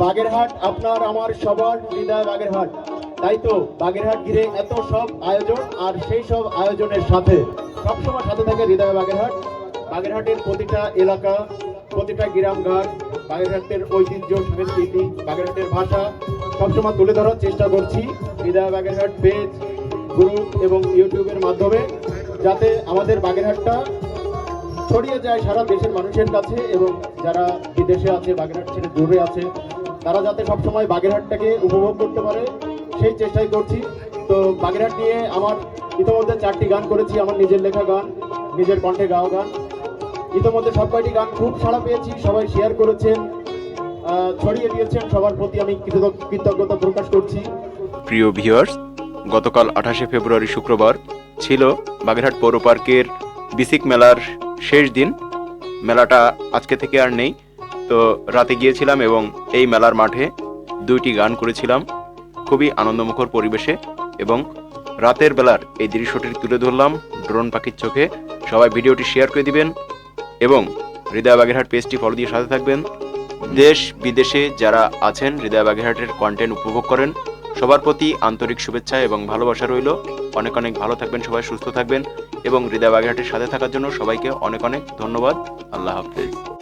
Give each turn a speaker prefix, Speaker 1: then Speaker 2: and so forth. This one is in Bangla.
Speaker 1: বাগেরহাট আপনার আমার সবার হৃদয় বাগেরহাট। তাই তো বাগেরহাট ঘিরে এত সব আয়োজন আর সেই সব আয়োজনের সাথে সবসময় সাথে থাকে হৃদয় বাগেরহাট। বাগেরহাটের প্রতিটা এলাকা, প্রতিটা গ্রামঘাট বাগেরহাটের ঐতিহ্য, সংস্কৃতি, বাগেরহাটের ভাষা সবসময় তুলে ধরার চেষ্টা করছি। হৃদয় বাগেরহাট পেজ, গ্রুপ এবং ইউটিউবের মাধ্যমে যাতে আমাদের বাগেরহাটটা ছড়িয়ে যায় সারা দেশের মানুষের কাছে এবং যারা বিদেশে আছে, বাগেরহাট ছেড়ে দূরে আছে তারা যাতে সবসময় বাগেরহাটটাকে উপভোগ করতে পারে, সেই চেষ্টাই করছি। তো বাগেরহাট নিয়ে আমার ইতিমধ্যে চারটি গান করেছি, আমার নিজের লেখা গান, নিজের কণ্ঠে গাওয়া গান। ইতিমধ্যে সব কয়টি গান খুব সাড়া পেয়েছি, সবাই শেয়ার করেছেন ছড়িয়ে দিয়েছেন, সবার প্রতি আমি কৃতজ্ঞ- কৃতজ্ঞতা প্রকাশ করছি।
Speaker 2: প্রিয় ভিউয়ার্স গতকাল আঠাশে ফেব্রুয়ারি শুক্রবার ছিল বাগেরহাট পৌর পার্কের বিসিক মেলার শেষ দিন। মেলাটা আজকে থেকে আর নেই। তো রাতে গিয়েছিলাম এবং এই মেলার মাঠে দুইটি গান করেছিলাম। খুবই আনন্দমুখর পরিবেশে এবং রাতের বেলার এই দৃশ্যটি তুলে ধরলাম ড্রোন পাখির চোখে। সবাই ভিডিওটি শেয়ার করে দিবেন এবং হৃদয় বাগেরহাট পেজটি ফলো দিয়ে সাথে থাকবেন। দেশ বিদেশে যারা আছেন, হৃদয় বাগেরহাটের কন্টেন্ট উপভোগ করেন, সবার প্রতি আন্তরিক শুভেচ্ছা এবং ভালোবাসা রইল। অনেক অনেক ভালো থাকবেন, সবাই সুস্থ থাকবেন এবং হৃদয় বাগেরহাটের সাথে থাকার জন্য সবাইকে অনেক অনেক ধন্যবাদ। আল্লাহ হাফেজ।